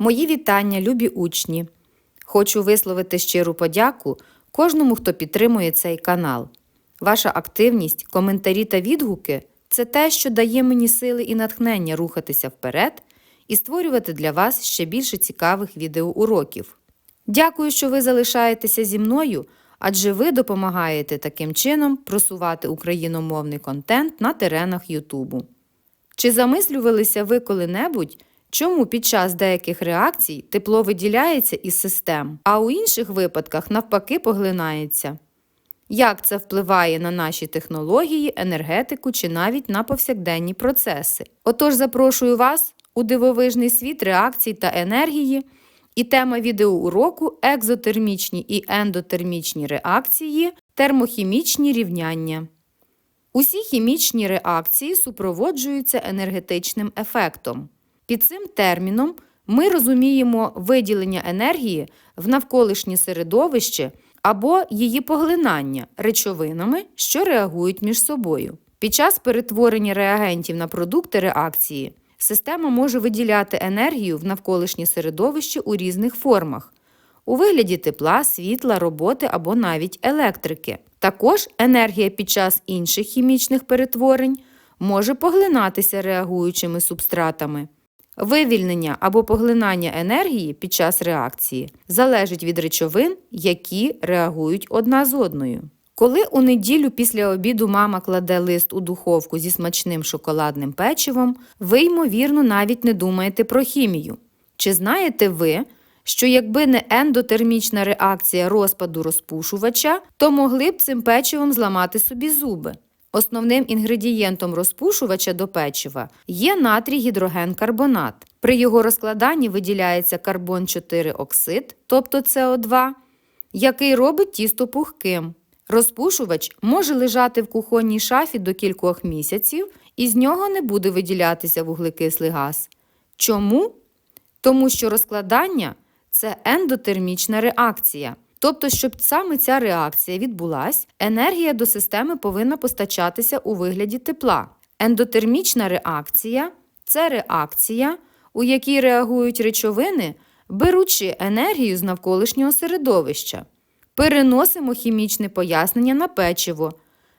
Мої вітання, любі учні! Хочу висловити щиру подяку кожному, хто підтримує цей канал. Ваша активність, коментарі та відгуки це те, що дає мені сили і натхнення рухатися вперед і створювати для вас ще більше цікавих відеоуроків. Дякую, що ви залишаєтеся зі мною, адже ви допомагаєте таким чином просувати україномовний контент на теренах Ютубу. Чи замислювалися ви коли-небудь, чому під час деяких реакцій тепло виділяється із систем, а у інших випадках навпаки поглинається? Як це впливає на наші технології, енергетику чи навіть на повсякденні процеси? Отож, запрошую вас у дивовижний світ реакцій та енергії. І тема відеоуроку екзотермічні і ендотермічні реакції, термохімічні рівняння. Усі хімічні реакції супроводжуються енергетичним ефектом. Під цим терміном ми розуміємо виділення енергії в навколишнє середовище або її поглинання речовинами, що реагують між собою. Під час перетворення реагентів на продукти реакції система може виділяти енергію в навколишнє середовище у різних формах у вигляді тепла, світла, роботи або навіть електрики. Також енергія під час інших хімічних перетворень може поглинатися реагуючими субстратами. Вивільнення або поглинання енергії під час реакції залежить від речовин, які реагують одна з одною. Коли у неділю після обіду мама кладе лист у духовку зі смачним шоколадним печивом, ви, ймовірно, навіть не думаєте про хімію. Чи знаєте ви, що якби не ендотермічна реакція розпаду розпушувача, то могли б цим печивом зламати собі зуби? Основним інгредієнтом розпушувача до печива є натрій гідрогенкарбонат. При його розкладанні виділяється карбон 4 оксид, тобто СО2, який робить тісто пухким. Розпушувач може лежати в кухонній шафі до кількох місяців, і з нього не буде виділятися вуглекислий газ. Чому? Тому що розкладання це ендотермічна реакція. Тобто, щоб саме ця реакція відбулась, енергія до системи повинна постачатися у вигляді тепла. Ендотермічна реакція це реакція, у якій реагують речовини, беручи енергію з навколишнього середовища. Переносимо хімічне пояснення на печиво.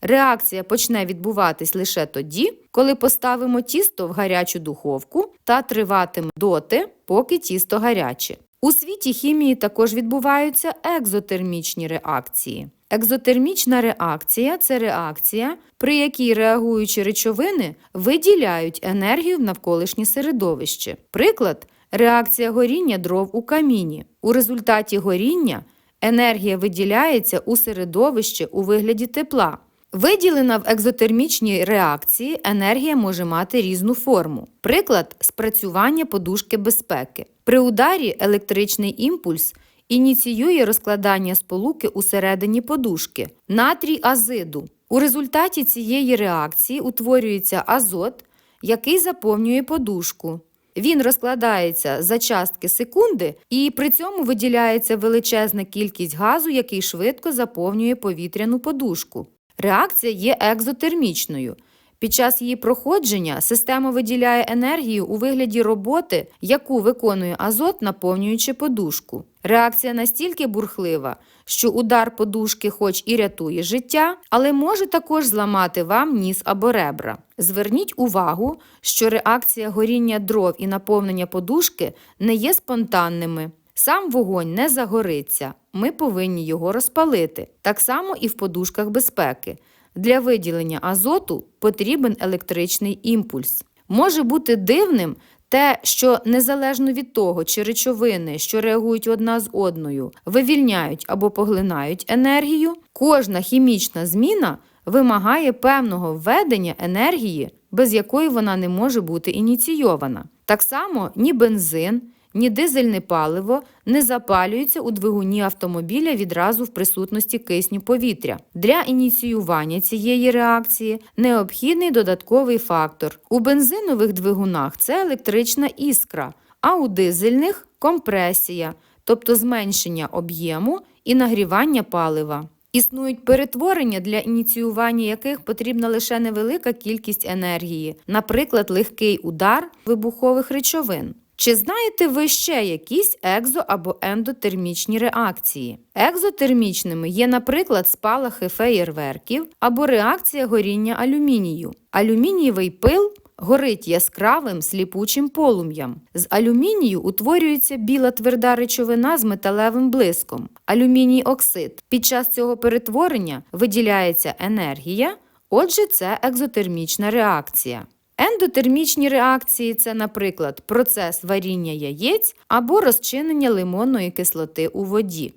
Реакція почне відбуватись лише тоді, коли поставимо тісто в гарячу духовку та триватиме доти, поки тісто гаряче. У світі хімії також відбуваються екзотермічні реакції. Екзотермічна реакція це реакція, при якій реагуючі речовини виділяють енергію в навколишнє середовище. Приклад реакція горіння дров у каміні. У результаті горіння енергія виділяється у середовище у вигляді тепла. Виділена в екзотермічній реакції енергія може мати різну форму. Приклад спрацювання подушки безпеки. При ударі електричний імпульс ініціює розкладання сполуки усередині подушки, натрій азиду. У результаті цієї реакції утворюється азот, який заповнює подушку. Він розкладається за частки секунди, і при цьому виділяється величезна кількість газу, який швидко заповнює повітряну подушку. Реакція є екзотермічною. Під час її проходження система виділяє енергію у вигляді роботи, яку виконує азот, наповнюючи подушку. Реакція настільки бурхлива, що удар подушки, хоч і рятує життя, але може також зламати вам ніс або ребра. Зверніть увагу, що реакція горіння дров і наповнення подушки не є спонтанними. Сам вогонь не загориться, ми повинні його розпалити. Так само і в подушках безпеки. Для виділення азоту потрібен електричний імпульс. Може бути дивним те, що незалежно від того, чи речовини, що реагують одна з одною, вивільняють або поглинають енергію, кожна хімічна зміна вимагає певного введення енергії, без якої вона не може бути ініційована. Так само ні бензин, ні дизельне паливо не запалюються у двигуні автомобіля відразу в присутності кисню повітря. Для ініціювання цієї реакції необхідний додатковий фактор. У бензинових двигунах це електрична іскра, а у дизельних компресія, тобто зменшення об'єму і нагрівання палива. Існують перетворення, для ініціювання яких потрібна лише невелика кількість енергії, наприклад, легкий удар вибухових речовин. Чи знаєте ви ще якісь екзо- або ендотермічні реакції? Екзотермічними є, наприклад, спалахи феєрверків або реакція горіння алюмінію. Алюмінієвий пил горить яскравим сліпучим полум'ям. З алюмінію утворюється біла тверда речовина з металевим блиском алюміній оксид. Під час цього перетворення виділяється енергія, отже, це екзотермічна реакція. Ендотермічні реакції це, наприклад, процес варіння яєць або розчинення лимонної кислоти у воді.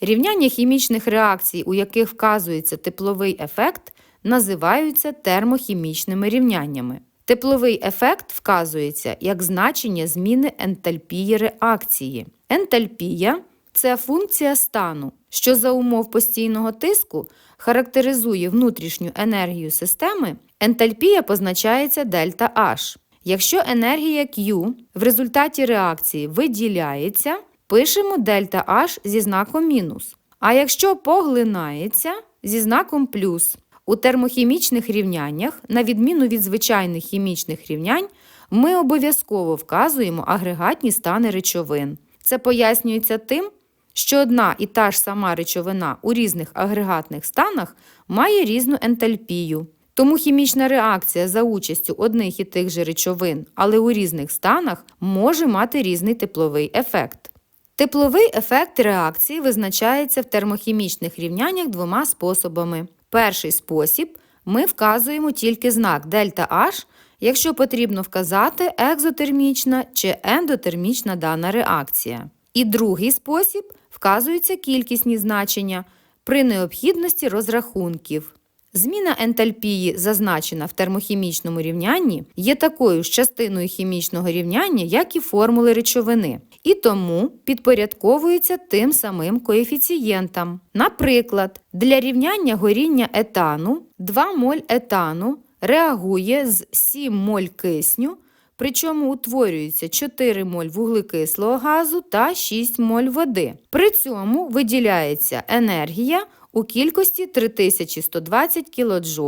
Рівняння хімічних реакцій, у яких вказується тепловий ефект, називаються термохімічними рівняннями. Тепловий ефект вказується як значення зміни ентальпії реакції. Ентальпія це функція стану, що за умов постійного тиску характеризує внутрішню енергію системи. Ентальпія позначається дельта H. Якщо енергія Q в результаті реакції виділяється, пишемо дельта H зі знаком мінус. А якщо поглинається зі знаком плюс. У термохімічних рівняннях, на відміну від звичайних хімічних рівнянь, ми обов'язково вказуємо агрегатні стани речовин. Це пояснюється тим, що одна і та ж сама речовина у різних агрегатних станах має різну ентальпію. Тому хімічна реакція за участю одних і тих же речовин, але у різних станах, може мати різний тепловий ефект. Тепловий ефект реакції визначається в термохімічних рівняннях двома способами. Перший спосіб ми вказуємо тільки знак дельта H, якщо потрібно вказати екзотермічна чи ендотермічна дана реакція. І другий спосіб вказуються кількісні значення при необхідності розрахунків. Зміна ентальпії, зазначена в термохімічному рівнянні, є такою ж частиною хімічного рівняння, як і формули речовини, і тому підпорядковується тим самим коефіцієнтам. Наприклад, для рівняння горіння етану 2 моль етану реагує з 7 моль кисню, причому утворюється 4 моль вуглекислого газу та 6 моль води. При цьому виділяється енергія у кількості 3120 кДж.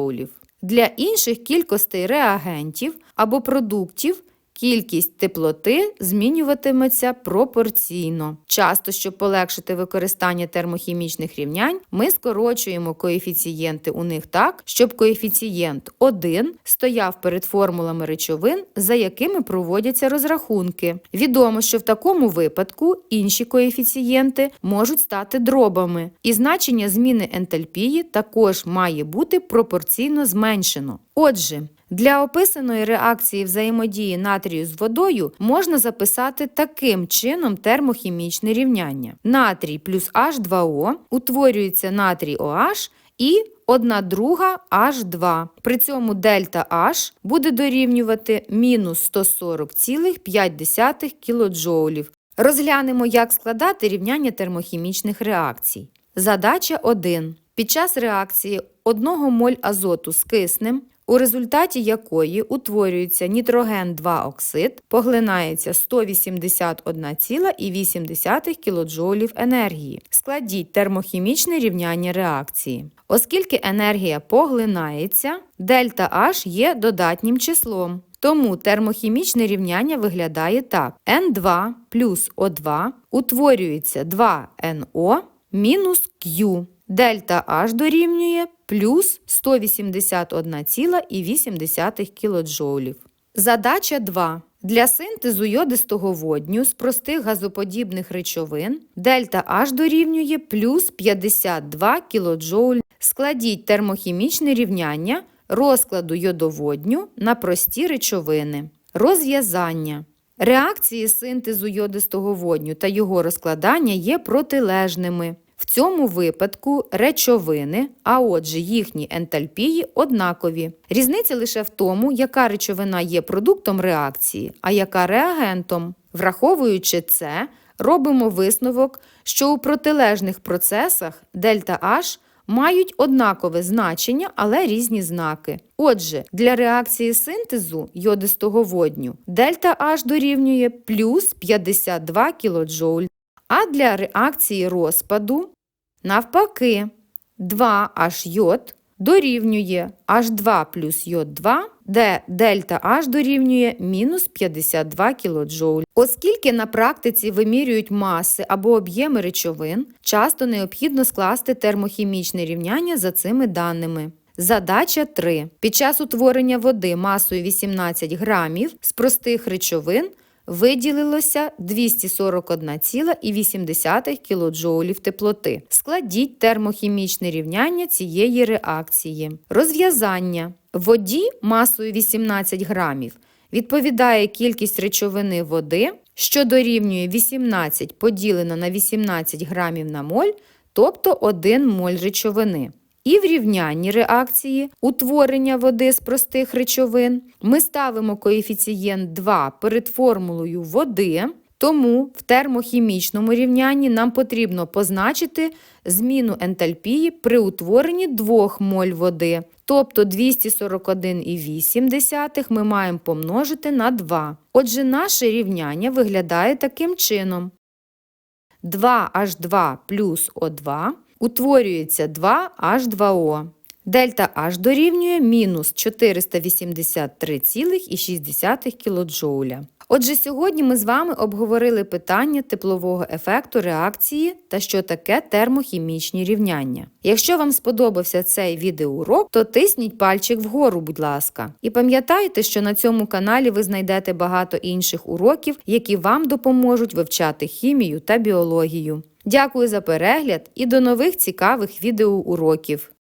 Для інших кількостей реагентів або продуктів кількість теплоти змінюватиметься пропорційно. Часто, щоб полегшити використання термохімічних рівнянь, ми скорочуємо коефіцієнти у них так, щоб коефіцієнт 1 стояв перед формулами речовин, за якими проводяться розрахунки. Відомо, що в такому випадку інші коефіцієнти можуть стати дробами, і значення зміни ентальпії також має бути пропорційно зменшено. Отже, для описаної реакції взаємодії натрію з водою можна записати таким чином термохімічне рівняння. Натрій плюс H2O утворюється натрій OH і 1 друга H2. При цьому дельта H буде дорівнювати мінус 140,5 кДж. Розглянемо, як складати рівняння термохімічних реакцій. Задача 1. Під час реакції 1 моль азоту з киснем у результаті якої утворюється нітроген 2 оксид, поглинається 181,8 кДж енергії. Складіть термохімічне рівняння реакції. Оскільки енергія поглинається, дельта H є додатнім числом. Тому термохімічне рівняння виглядає так: N2 плюс O2 утворюється 2NO мінус Q. Дельта H дорівнює плюс 181,8 кДж. Задача 2. Для синтезу йодистого водню з простих газоподібних речовин дельта H дорівнює плюс 52 кДж. Складіть термохімічне рівняння розкладу йодоводню на прості речовини. Розв'язання. Реакції синтезу йодистого водню та його розкладання є протилежними. В цьому випадку речовини, а отже їхні ентальпії однакові. Різниця лише в тому, яка речовина є продуктом реакції, а яка реагентом. Враховуючи це, робимо висновок, що у протилежних процесах дельта H мають однакове значення, але різні знаки. Отже, для реакції синтезу йодистого водню дельта H дорівнює плюс 52 кДж, а для реакції розпаду навпаки 2H йод дорівнює H2 плюс йод 2, де дельта H дорівнює мінус 52 кДж. Оскільки на практиці вимірюють маси або об'єми речовин, часто необхідно скласти термохімічне рівняння за цими даними. Задача 3. Під час утворення води масою 18 грамів з простих речовин виділилося 241,8 кДж теплоти. Складіть термохімічне рівняння цієї реакції. Розв'язання. Воді масою 18 грамів відповідає кількість речовини води, що дорівнює 18 поділено на 18 грамів на моль, тобто 1 моль речовини. І в рівнянні реакції утворення води з простих речовин ми ставимо коефіцієнт 2 перед формулою води, тому в термохімічному рівнянні нам потрібно позначити зміну ентальпії при утворенні 2 моль води, тобто 241,8 ми маємо помножити на 2. Отже, наше рівняння виглядає таким чином. 2H2 плюс O2 утворюється 2H2O. Дельта H дорівнює мінус 483,6 кДж. Отже, сьогодні ми з вами обговорили питання теплового ефекту реакції та що таке термохімічні рівняння. Якщо вам сподобався цей відеоурок, то тисніть пальчик вгору, будь ласка. І пам'ятайте, що на цьому каналі ви знайдете багато інших уроків, які вам допоможуть вивчати хімію та біологію. Дякую за перегляд і до нових цікавих відеоуроків!